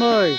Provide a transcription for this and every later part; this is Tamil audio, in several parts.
போய்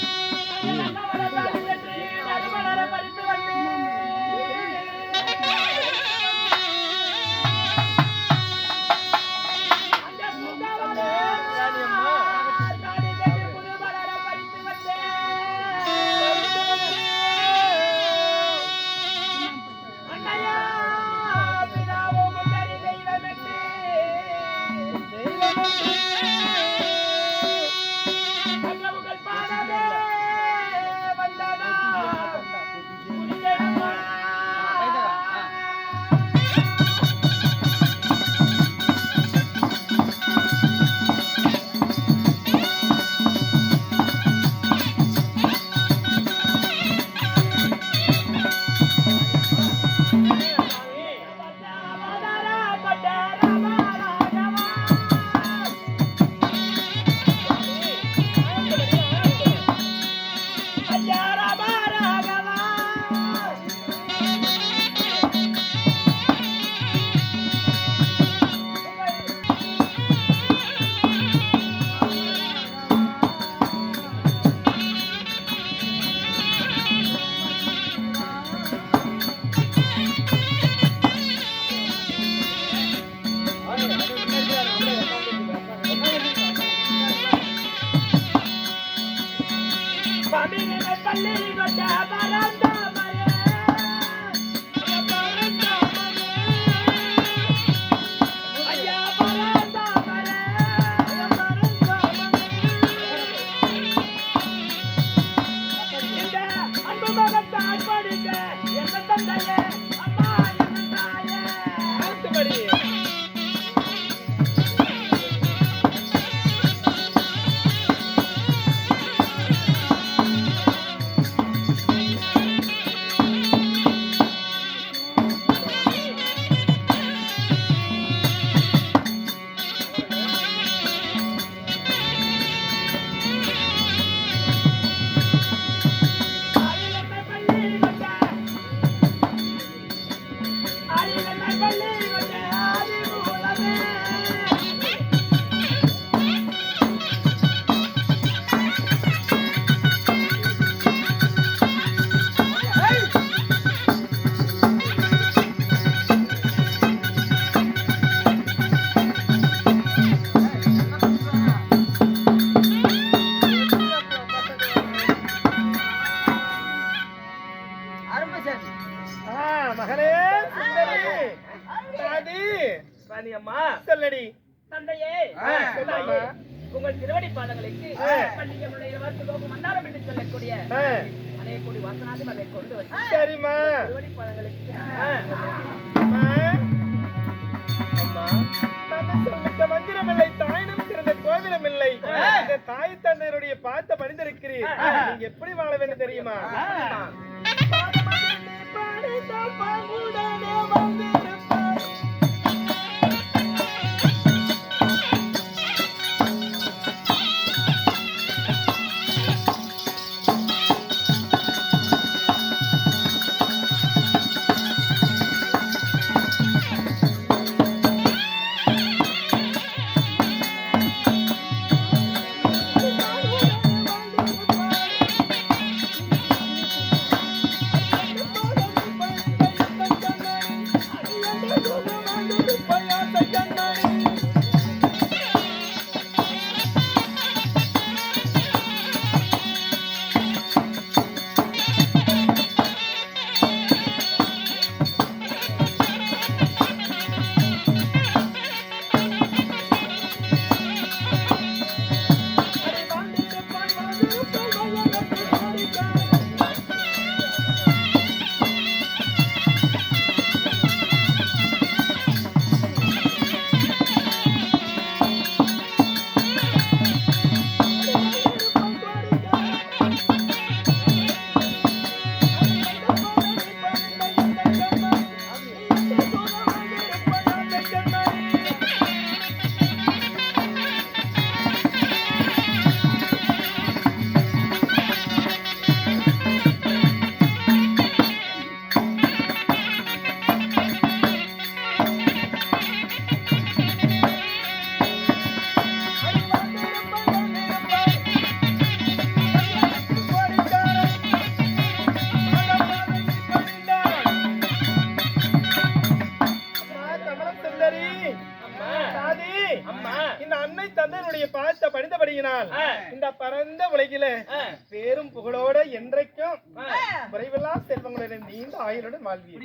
குறைவில்லா செல்வங்களுடன் நீண்ட ஆயுளுடன் வாழ்வீர்.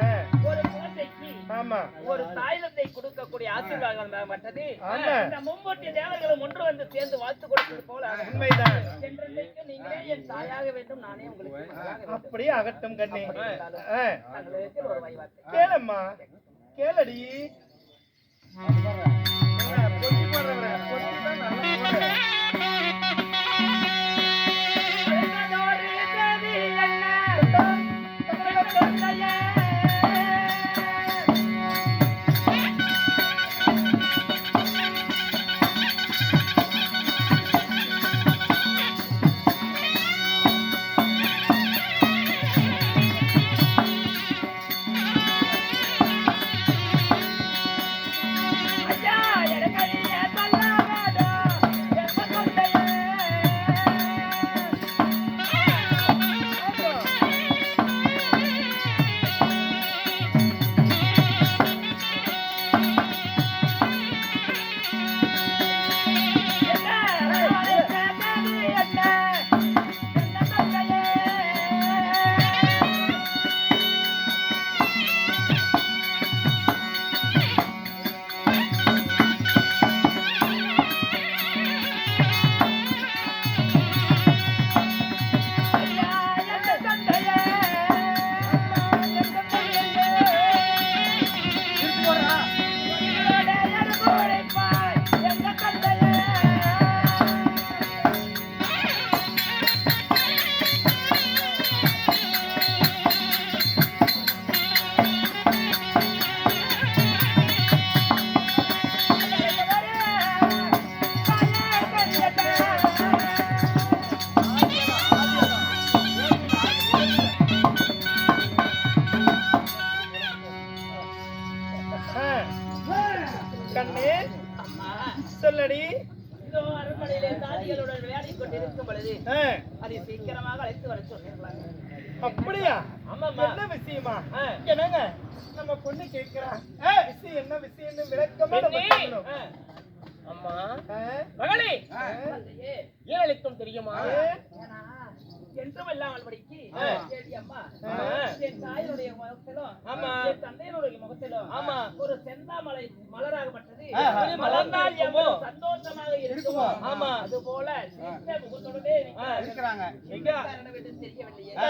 ஆ, ஒரு குழந்தைக்கு ஆமா. ஒரு தாய் தந்தை கொடுக்கக்கூடிய ஆசீர்வாதம் மற்றது. இந்த மும்மூர்த்தி தேவர்களும் ஒன்று வந்து சேர்ந்து வாழ்த்து கொடுத்தது போல உண்மைதான். நீங்களே என் தாயாக வேண்டும் நானே உங்களுக்கு அப்படியே அகட்டும் கண்ணே. கேளம்மா. கேளடி. போடுறவரே, தான் நல்லா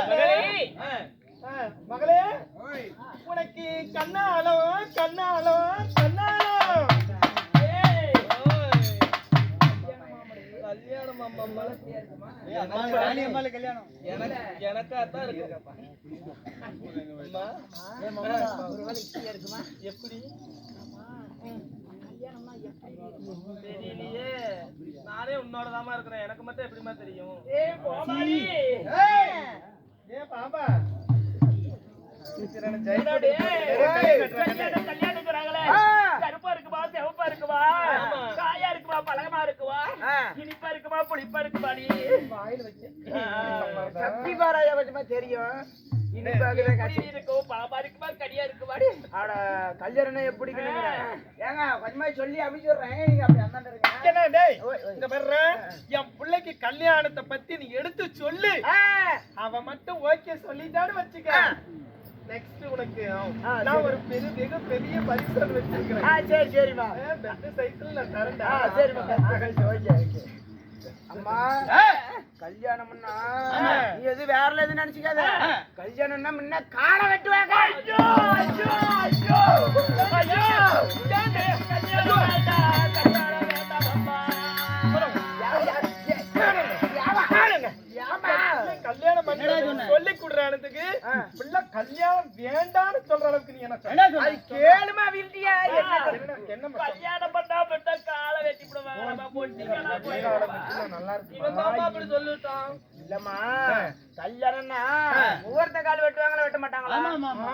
மகளே, ஆ, மகளே. உனக்கு கண்ணாலம் கண்ணாலம் கண்ணாலம் ஏய். கல்யாணம் அம்மா எனக்கு எனக்காத்தான் இருக்கு எப்படி? தெரியலையே நானே உன்னோட தாமா இருக்கிறேன். எனக்கு மட்டும் எப்படிமா தெரியும்? கோமாளி! ஏ கல்யாணம்ங்கறாங்களே கருப்பா இருக்குமா சிவப்பா இருக்குமா? காயா இருக்குமா பழகமா இருக்குமா? இனிப்பா இருக்குமா புளிப்பா இருக்குமா நீ? சக்தி பாராய தெரியும். இனிப்பாகவே எப்படி இருக்கும்? பழமா இருக்குமா கடியா இருக்குமா நீ? ஆட கல்யாணம் எப்படி ஏங்க கொஞ்சமா சொல்லி அமைச்சுடுறேன். நீங்க அப்படி அந்தாண்ட இருங்க என்ன டேய் இங்க வர்ற என் பிள்ளைக்கு கல்யாணத்தை பத்தி நீ எடுத்து சொல்லு. அவ மட்டும் ஓகே சொல்லிட்டான்னு வச்சுக்க. நெக்ஸ்ட் உனக்கு நான் ஒரு பெரிய மிக பெரிய பரிசு ஆ, வச்சிருக்கிறேன் சரி சரிம்மா. பெஸ்ட் சைக்கிள் நான் தரேன்டா. ஆ சரிம்மா. Okay okay. அம்மா. கல்யாணம்னா நீ எது வேற எதுவும் நினைச்சுக்காத கல்யாணம்னா முன்ன காலை வெட்டுவாங்க கல்யாணம் பிள்ளை கல்யாணம் வேண்டாம்னு சொல்ற அளவுக்கு நீ என்ன கேளுமா என்ன என்ன கல்யாணம் பண்ணா பெட்டா காலை வெட்டி விடுவாங்க நல்லா இருக்கு அப்படி சொல்லிட்டான். இல்லம்மா கல்யாணம்னா முகூர்த்த கால் வெட்டுவாங்களா வெட்ட மாட்டாங்களா?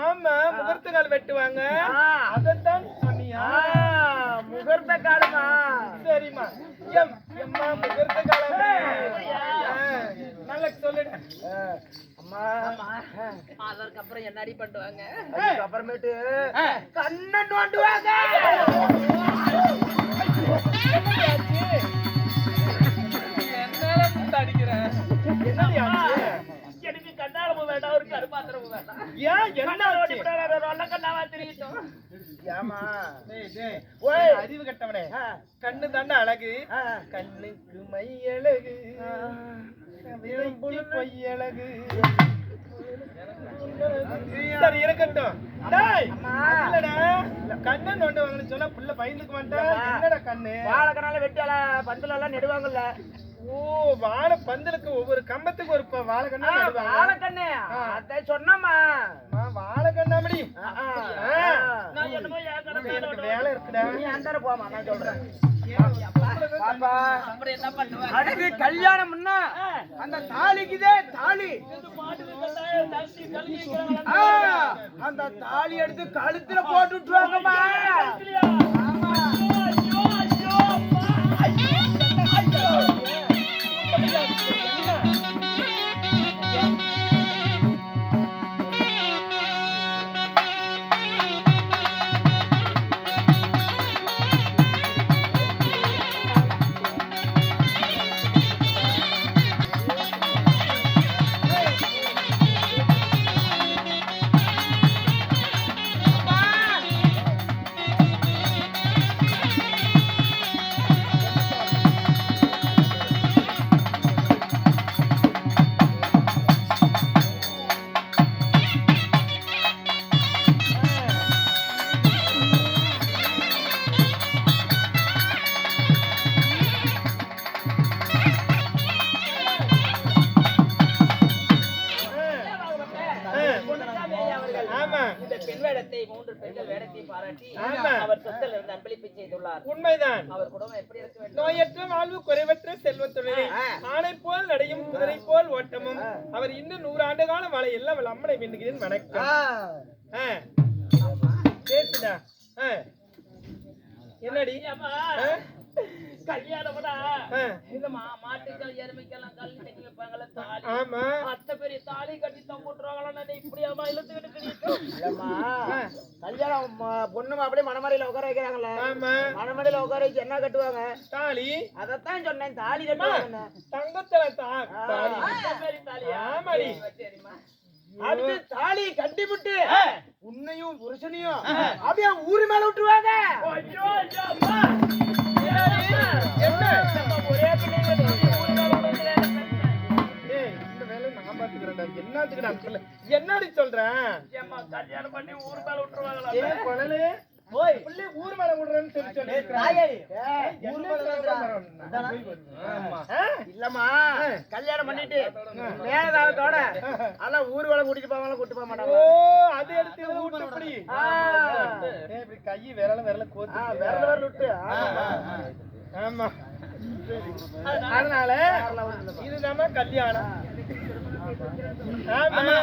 ஆமா முகூர்த்த கால் வெட்டுவாங்க. ஆ. அதத்தான் சொன்னியா? முகூர்த்த காலமா? சரிம்மா. எம் எம்மா முகூர்த்த காலம் முதல்ல சொல்லிடு. அம்மா. அதற்கு என்னடி பண்ணுவாங்க? அதுக்கு அப்புறமேட்டு கண்ணை நோண்டுவாங்க. எனக்கு கண்ணாடமும் வேண்டாம் ஒரு கருமாத்திரமும் வேண்டாம். ஏன்? என்ன நல்ல கண்ணாவா தெரியட்டும் ஏமா அறிவு கட்டவனே. கண்ணு தானே அழகு. கண்ணுக்கு மை அழகு. சரி இருக்கட்டும். டேய் அம்மா. இல்லடா கண்ணு நோண்டு வாங்கன்னு சொன்னா புள்ள பயந்துக்க மாட்டேன். என்னடா கண்ணு? வாழைக்கனால வெட்டி எல்லாம் பந்தல எல்லாம் நெடுவாங்கல்ல. ஓ வாழை பந்தலுக்கு ஒவ்வொரு கம்பத்துக்கு ஒரு வாழைக்கண்ணு ஆ. அத சொன்னம்மா. அம்மா, வாழை கண்ணாமடி ஆ, ஆ, ஆ. ஆ. நான் என்னமோ ஏன் கடமை எனக்கு வேலை இருக்குடா. நீ அந்த போமா நான் சொல்றேன். அடுத்து கல்யாணம்னா அந்த தாலிக்குதே தாலி. அந்த தாலி எடுத்து கழுத்துல போட்டு விட்டுருவாங்கம்மா. தொங்குட்டுருவாங்களா இப்படியாமா இழுத்துக்கிட்டு கிழிக்கும் இல்லம்மா கல்யாணம் ம- பொண்ணு அப்படியே மணமறையில உட்கார வைக்கிறாங்கல்ல. மணமறையில உட்கார வச்சு என்ன கட்டுவாங்க? தாலி. அதத்தான் சொன்னேன் தாலி கட்டுவாங்க தங்கத்துல தாலி. ஆமாடி அடுத்து தாலி கட்டிவிட்டு உன்னையும் புருஷனையும் அப்படியே ஊரு மேல விட்டுருவாங்க. என்ன? பாத்துக்கிறேன்டா. என்னத்துக்கு நான் சொல்ல. என்னடி சொல்றேன் கல்யாணம் பண்ணி ஊரு மேல விட்டுருவாங்களா? புள்ளி ஊர் மேல விடுறேன்னு சொல்லி இல்லம்மா கல்யாணம் பண்ணிட்டு ஊர் வேலை கூட்டிட்டு போவாங்க கூட்டிட்டு போக ஓ மாட்டாங்க அது எடுத்து விட்டு இப்படி இப்படி கை விரல விரல ஆ, கோத்து விரல விரல விட்டு. ஆமா. அதனால இது நம்ம கல்யாணம். ஆமா.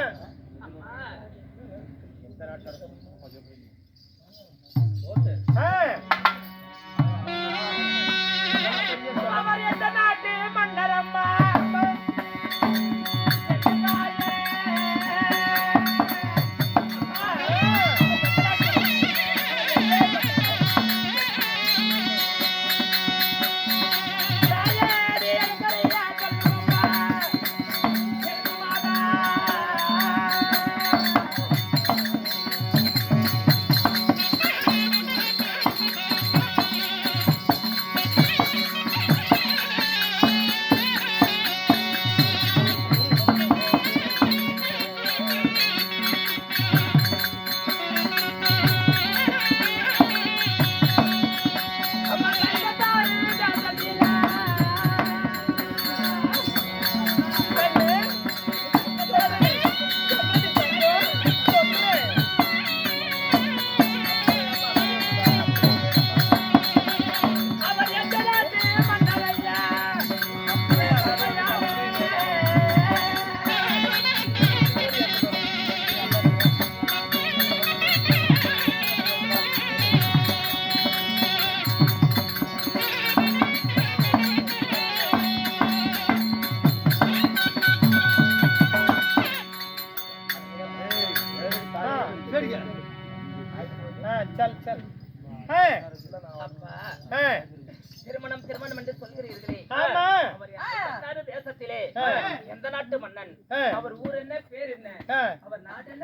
என்ன? அவர்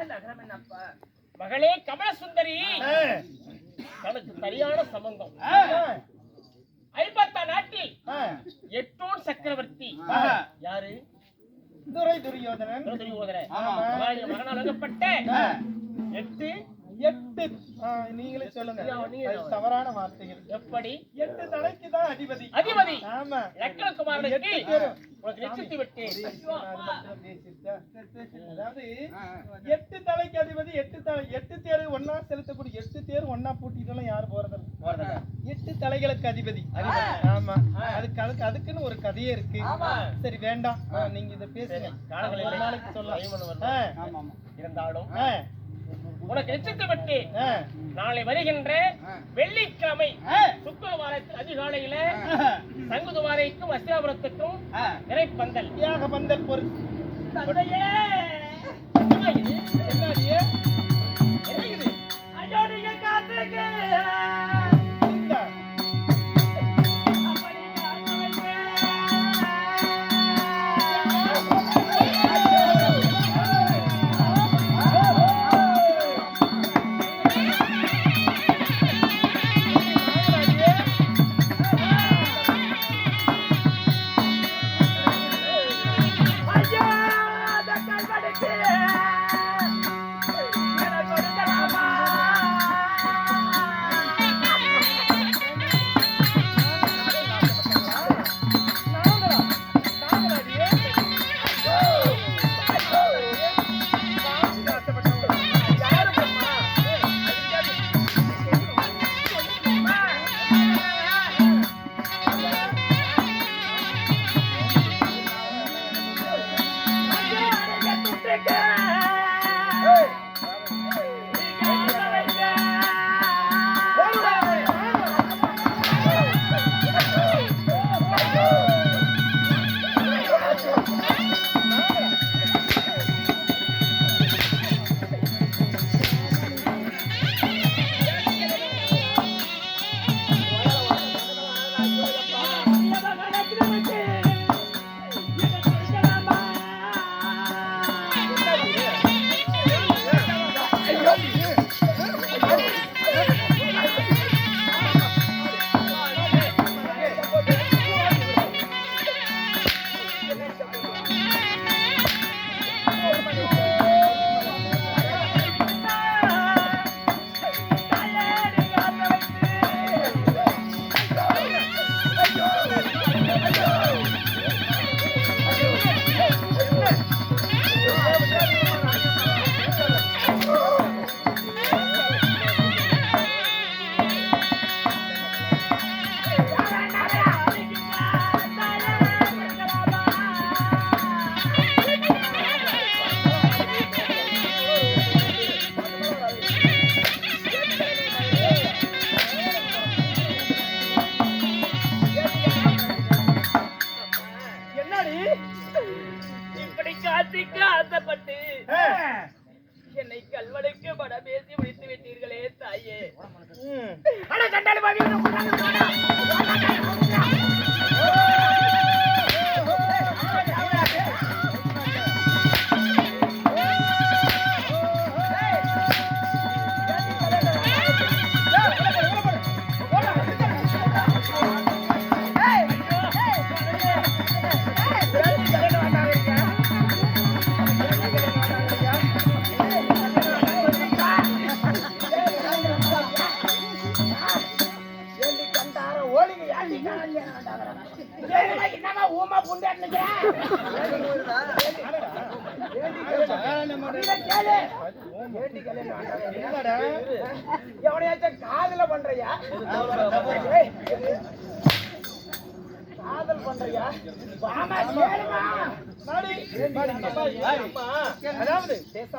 நகரம் என்னப்பா? மகளே கமலசுந்தரி. ஆ, தனக்கு சரியான சம்பந்தம். ஐம்பத்தா நாட்டில். எட்டோன் சக்கரவர்த்தி. யாரு? துரை துரியோதனன் துரியோதன ஆமா. மகனால் வழங்கப்பட்ட. எட்டு எட்டு நீங்களே சொல்லுங்க. தவறான வார்த்தைகள். எப்படி? எட்டு தலைக்கு தான் அதிபதி. அதிபதி. ஆமா. நிச்சயித்து பேசிட்டா. அதாவது எட்டு தலைக்கு அதிபதி எட்டு தலை எட்டு தேர் ஒன்னா செலுத்தக்கூடிய எட்டு தேர் ஒன்னா பூட்டிட்டு யாரும் போறது எட்டு தலைகளுக்கு அதிபதி. ஆமா. அதுக்கு அதுக்கு அதுக்குன்னு ஒரு கதையே இருக்கு. சரி வேண்டாம். நீங்க இத பேசுங்க. நாளைக்கு சொல்லலாம். இருந்தாலும். உனக்கு நிச்சயித்து விட்டேன் ஆ. நாளை வருகின்ற வெள்ளிக்கிழமை சுக்கரவாரத்தில் அதிகாலையில சங்குதுவாரைக்கும் அஸ்திராபுரத்துக்கும் நிறைப்பந்தல் பந்தல். பொருள்?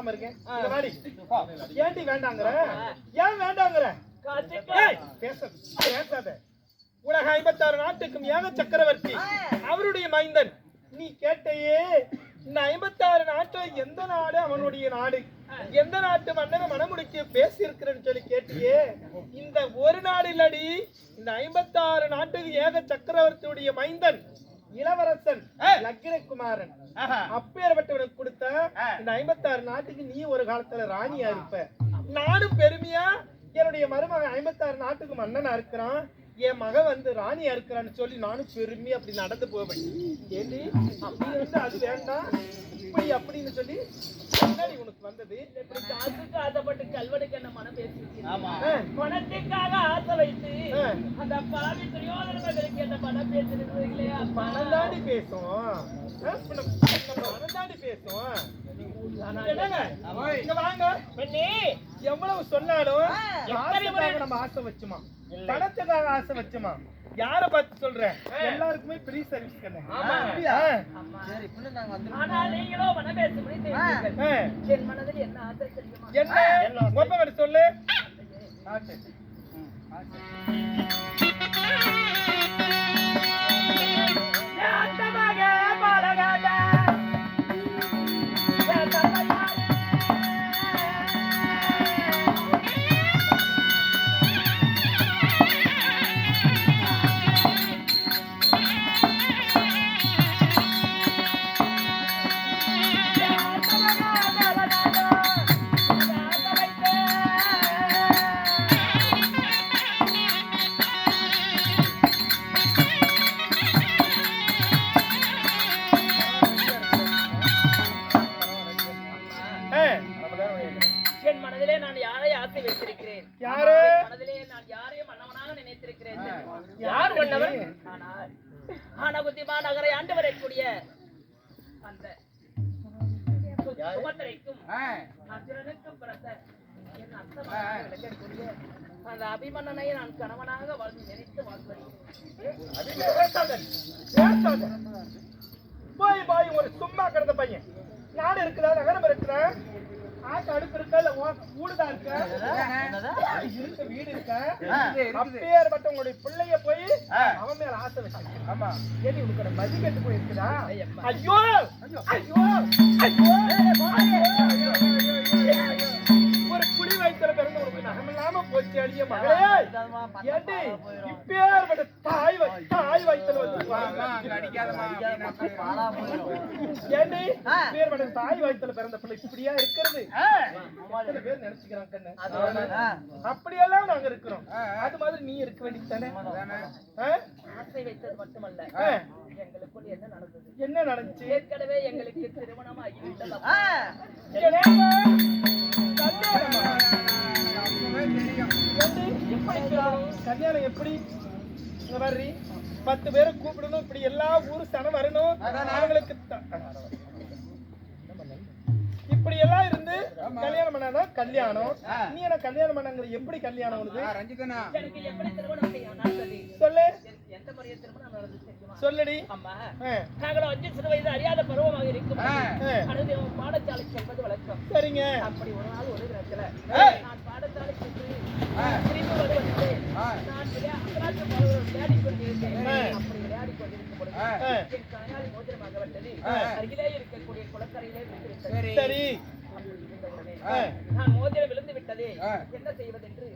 பேசாம இருக்கேன். ஏன்டி வேண்டாங்கிற? ஏன் வேண்டாங்கிற? பேச பேசாத. உலக ஐம்பத்தாறு நாட்டுக்கும் ஏக சக்கரவர்த்தி அவருடைய மைந்தன். நீ கேட்டையே இந்த ஐம்பத்தாறு நாட்டில் எந்த நாடு அவனுடைய நாடு? எந்த நாட்டு மன்னரை மனமுடிக்க பேசி இருக்கிறேன்னு சொல்லி கேட்டியே? இந்த ஒரு நாடு இல்லடி. இந்த ஐம்பத்தாறு நாட்டுக்கு ஏக சக்கரவர்த்தியுடைய மைந்தன். இளவரசன் லக்கிரகுமாரன் அப்பேற்பட்டவனுக்கு கொடுத்த இந்த ஐம்பத்தாறு நாட்டுக்கு நீ ஒரு காலத்துல ராணியா இருப்ப. நானும் பெருமையா என்னுடைய மருமகன் ஐம்பத்தாறு நாட்டுக்கு மன்னனா இருக்கிறான். என் மகன் வந்து ராணியா இருக்கிறான்னு சொல்லி நானும் பெருமையா அப்படி நடந்து போவேன். ஏண்டி? அப்படி வந்து அது வேண்டாம். இப்படி அப்படின்னு சொல்லி முன்னாடி உனக்கு வந்தது. காசுக்கு ஆசைப்பட்டு கல்வனுக்கு என்ன மனம் பணத்துக்காக ஆசை வைத்து. அந்த பாவி துரியோதன மகளுக்கு என்ன பணம் பேசிருக்கிறீங்களே? பணம் தாண்டி பேசும். பணம் தாண்டி பேசும். இங்க வாங்க. எவ்வளவு சொன்னாலும் நம்ம ஆசை வச்சுமா? பணத்துக்காக ஆசை வச்சுமா? யார பார்த்து சொல்றேன் எல்லாருக்குமே ஃப்ரீ சர்வீஸ் கண்ணு. அப்படியா? ஆனா நீங்களோ மனம் பேசும்படி. என் மனதில் என்ன ஆசை தெரியுமா? என்ன? ஒப்பவன் சொல்லு. அந்த அபிமன்னனை நான் கணவனாக வாழ்ந்து நினைத்து பேசாத. போய் போய் ஒரு சும்மா கிடந்த பையன். நாடு இருக்குதா நகரம் இருக்குதா ஆட்டு அடுப்பு இருக்கா இல்ல வீடுதான் இருக்கா இருக்க? வீடு இருக்கா? அப்பேற்பட்ட உங்களுடைய பிள்ளைய போய் அவன் மேல ஆசை வச்சு ஆமா. ஏடி உனக்கு மதி கட்டு போயிருக்குதா? ஐயோ. ஐயோ! ஐயோ! ஒரு போச்சு அடிய மகளே. ஏண்டி? இப்பேற்பட்ட தாய் வ- தாய் வயிற்றுல வந்து ஏண்டி? இப்பேற்பட்ட தாய் வயிற்றுல பிறந்த பிள்ளை இப்படியா இருக்கிறது? எத்தனை பேர் நினைச்சுக்கிறாங்க கண்ணு? அப்படியெல்லாம் நாங்க இருக்கிறோம். அது மாதிரி நீ இருக்க வேண்டியது தானே ஆசை வைத்தது மட்டுமல்ல. எங்களுக்குள் என்ன நடந்தது? என்ன நடந்துச்சு? ஏற்கனவே எங்களுக்கு திருமணம் ஆகிவிட்டது? கல்யாணம் எப்படி வர்றி பத்து பேரை கூப்பிடணும் இப்படி எல்லா ஊரு சனம் வரணும் அவங்களுக்கு இப்படி எல்லாம் இருந்து கல்யாணம் பண்ணாதான் கல்யாணம் நீ என்ன கல்யாணம் பண்ணங்கிற எப்படி கல்யாணம் உனது சொல்லு சொல்லடி அம்மா அஞ்சு சிறு வயது அறியாத பருவமாக இருக்கும் பாடசாலை செல்வது வழக்கம் சரிங்க அப்படி ஒரு நாள் ஒரு சரி. நான் மோதிரம் விழுந்து விட்டதே. என்ன செய்வதென்று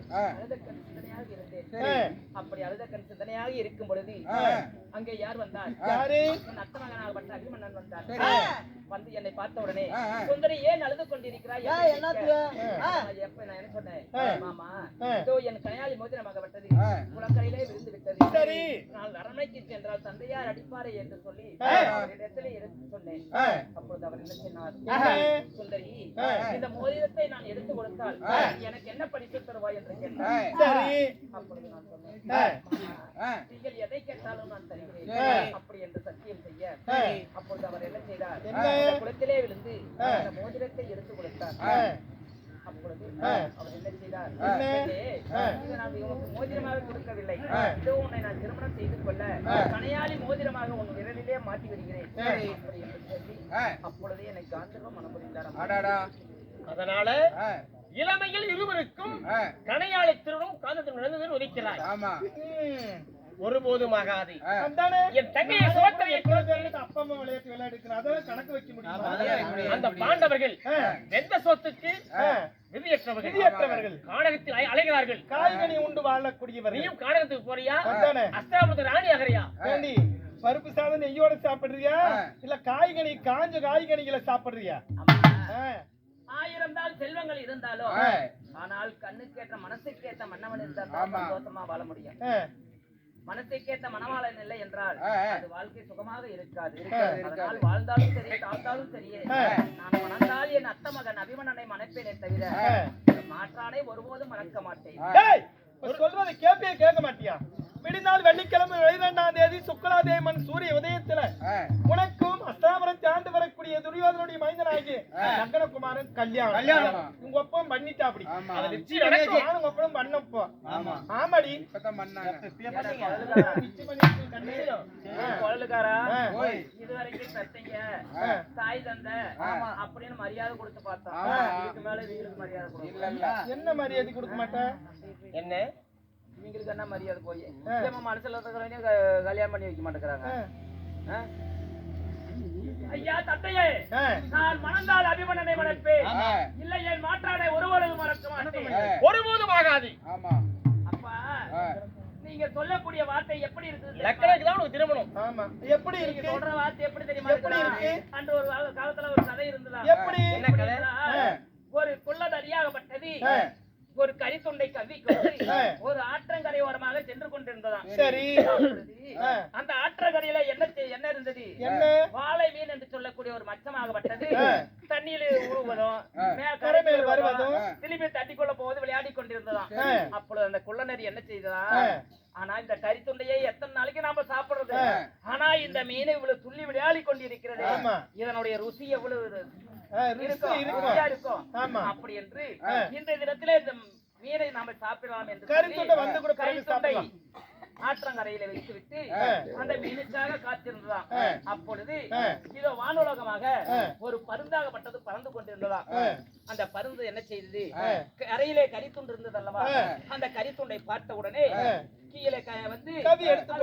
அப்படி அழுத கண் சிந்தனையாக இருக்கும் பொழுது அங்கே யார் வந்தார் அத்த மகனாகப்பட்ட அபிமன்னன் வந்தான் சரி. வந்து என்னை பார்த்த உடனே சுந்தரி ஏன் அழுது கொண்டிருக்கிறாய்? எப்ப நான் என்ன சொன்னேன். மாமா. இதோ என் கனையாளி மோதிரமாகப்பட்டது குளக்கரையிலே விழுந்து விட்டது. சரி. நான் அரண்மனைக்கு சென்றால் தந்தையார் அடிப்பாரே என்று சொல்லி. அவரிடத்திலே எடுத்து சொன்னேன். அப்பொழுது அவர் என்ன சொன்னார்? சுந்தரி. இந்த மோதிரத்தை நான் எடுத்து கொடுத்தால் எனக்கு என்ன பரிசு தருவாய்? என்று கேட்டார். அப்பொழுது. நீங்கள் எதை கேட்டாலும் நான் தருகிறேன். அப்படி என்று சத்தியம் செய்ய. அப்பொழுது அவர் என்ன செய்தார் என்ன? குளத்திலே விழுந்து. அந்த மோதிரத்தை எடுத்து கொடுத்தார். அப்பொழுது. அவர் என்ன செய்தார் என்ன? இது நான் உனக்கு மோதிரமாக கொடுக்கவில்லை. இதோ உன்னை நான் திருமணம் செய்து கொள்ள. கனையாளி மோதிரமாக உன் விரலிலே மாட்டி விடுகிறேன். அப்படி என்று சொல்லி அப்பொழுதே மனம் புரிந்தார் அதனால இளமையில் இருவருக்கும் கணையாளி திருடும் காந்தத்தில் நடந்தது ஒதுக்கிறாய் ம். ஒருபோதும் ஆகாது. என் தங்கையை பேருக்கு அப்பா அம்மா விளையாட்டு விளையாடுக்கிறான் அதெல்லாம் கணக்கு வைக்க முடியுமா? அந்த பாண்டவர்கள் வெந்த சொத்துக்கு விதியற்றவர்கள். அலை- அலைகிறார்கள். காய்கனி உண்டு வாழக்கூடியவர்கள். நீயும் கானகத்துக்கு போறியா? அஸ்தாபுரத்து ராணி ஏண்டி பருப்பு சாதம் நெய்யோட சாப்பிடுறியா? இல்ல காய்கனி காஞ்ச காய்கனிகளை சாப்பிடுறியா? செல்வங்கள் இருந்தாலும் ஆனால் கண்ணுக்கேற்ற மனசுக்கேற்ற மன்னவன் இருந்தால் சந்தோஷமா வாழ முடியும். ஆ, மனசுக்கேற்ற மனவாளன் இல்லை என்றால் அது வாழ்க்கை சுகமாக இருக்காது. அதனால் வாழ்ந்தாலும் சரி தாழ்ந்தாலும் சரியே ஆ. நான் மணந்தால் என் அத்த மகன் அபிமனனை மணப்பேனே தவிர. மாற்றானை ஒருபோதும் மறக்க மாட்டேன். சொல்றதை கேப்பியா கேட்க மாட்டியா? விடிநாள் வெள்ளிக்கிழமை இரண்டாம் தேதி சுக்கலாதேவன் சூரிய உதயத்துல உனக்கும் அஸ்தாபரம் தாண்டு வரக்கூடிய துரியோதனுடைய மைந்தனாகி சங்கரகுமாரன் கல்யாணம். உங்க ஒப்பம் பண்ணிட்டா அப்படி. அது நடக்கும். நானும் ஒப்பம் பண்ணப்போ. ஆமாடி. குழலுக்காரா ஆ. இதுவரைக்கும் பெத்தங்க ஆ. தாய் தந்த அப்படின்னு மரியாதை கொடுத்து பார்த்தோம் ஆ. இதுக்கு மேல வீட்டுக்கு மரியாதை கொடுக்கணும். என்ன மரியாதை கொடுக்க மாட்டேன் என்ன? இவங்களுக்கு என்ன மரியாதை போய். நம்ம மனசுல இருக்கிறவங்க க- கல்யாணம் பண்ணி வைக்க மாட்டேங்கிறாங்க. ஐயா தந்தையே ஆ, நான் மணந்தால் அபிமனனை மணப்பேன் இல்லை என் மாற்றானை ஒருவரும் மறக்க மாட்டேன். ஒருபோதும் ஆகாது. அப்பா நீங்க சொல்லக்கூடிய வார்த்தை எப்படி இருக்குது லக்கணக்கு தான் உனக்கு திருமணம். ஆமா. எப்படி இருக்கு? சொல்ற வார்த்தை எப்படி தெரியுமா எப்படி? இருக்கு? அன்று ஒரு கால- காலத்துல ஒரு கதை இருந்ததா? எப்படி? என்ன கதை. ஒரு குள்ளதறியாகப்பட்டது. ஒரு கரித்துண்டை கவ்விக்கொண்டு ஆ. ஒரு ஆற்றங்கரை ஓரமாக சென்று கொண்டிருந்ததாம். சரி. அந்த ஆற்றங்கரையில என்ன என்ன இருந்தது? வாழை மீன் என்று சொல்லக்கூடிய ஒரு மச்சமாகப்பட்டது. தண்ணியில் உருவதும் மே- கரை மேல் வருவதும் திரும்பி தட்டி கொள்ள போவது விளையாடி கொண்டிருந்ததாம். அப்பொழுது அந்த குள்ளநரி என்ன செய்ததா. ஆனா இந்த கரித்துண்டையை எத்தனை நாளைக்கு நாம சாப்பிடுறது? ஆனா இந்த மீன் இவ்வளவு துள்ளி விளையாடி கொண்டிருக்கிறது. இதனுடைய ருசி எவ்வளவு? இருக்கும். அப்படி என்று. இந்த தினத்திலே இந்த மீனை நாம சாப்பிடலாம் என்று கரித்துண்டை வந்து கூட கரித்துண்டை. ஆற்றங்கரையில வைத்து விட்டு. அந்த மீனுக்காக காத்திருந்ததாம். அப்பொழுது. இதோ வானுலகமாக. ஒரு பருந்தாகப்பட்டது பறந்து கொண்டிருந்ததாம் ஆ. அந்த பருந்து என்ன செய்தது. கரையிலே கரித்துண்டு இருந்தது அல்லவா. அந்த கரித்துண்டை பார்த்த உடனே. கீழே க- வந்து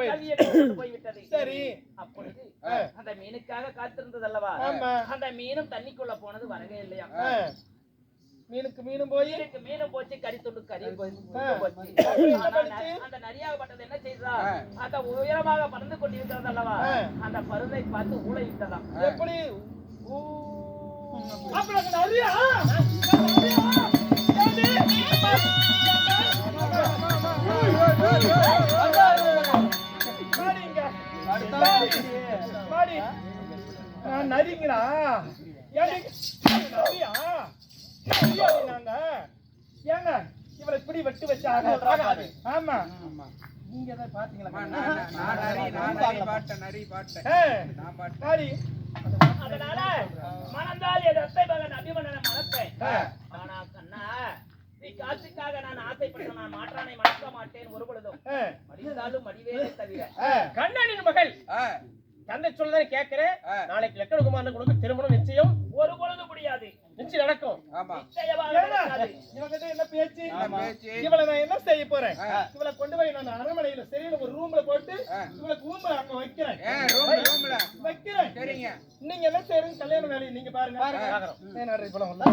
கவி எடுத்து போய்விட்டது சரி அப்பொழுது. அந்த மீனுக்காக காத்திருந்தது அல்லவா. அந்த மீனும் தண்ணிக்குள்ள போனது வரவே இல்லையா. மீனுக்கு மீனும் போய் மீனுக்கு மீனும் போச்சு கறி துண்டு கறி. போச்சு. அந்த நரியாகப்பட்டது என்ன செய்தா? அந்த உயரமாக பறந்து கொண்டிருக்கிறது அல்லவா. அந்த பருந்தை பார்த்து ஊழையிட்டதாம் எப்படி? ஊ. அப்புறம் அந்த நரியா? நரிங்களா நரியா? ஏங்க இவளை இப்படி வெட்டு வச்சு ஆகாது. ஆமா. நீங்க தான் பாத்தீங்களா. அதனால மணந்தால் என் அத்தை மகன் அபிமன்னனை மணப்பேன் ஆ. ஆனா கண்ணா நீ காசுக்காக நான் ஆசைப்பட்ட நான் மாற்றானை மணக்க மாட்டேன் ஒரு பொழுதும். மடிந்தாலும் மடிவேனே தவிர. கண்ணனின் மகள். தந்தை சொல்லதான் கேட்கிறேன். நாளைக்கு லக்கணகுமாரன் கொடுக்க திருமணம் நிச்சயம். ஒரு பொழுது முடியாது. நிச்சயம் நடக்கும். இவகிட்ட என்ன பேச்சு? இவளை நான் என்ன செய்ய போறேன்? இவளை கொண்டு போய் நான் அரண்மனையில சரியில ஒரு ரூம்ல போட்டு இவளை ரூம்ல அங்க வைக்கிறேன். வைக்கிறேன். நீங்க என்ன செய்யறீங்க? கல்யாண வேலையை நீங்க பாருங்க. இப்பெல்லாம் உள்ள?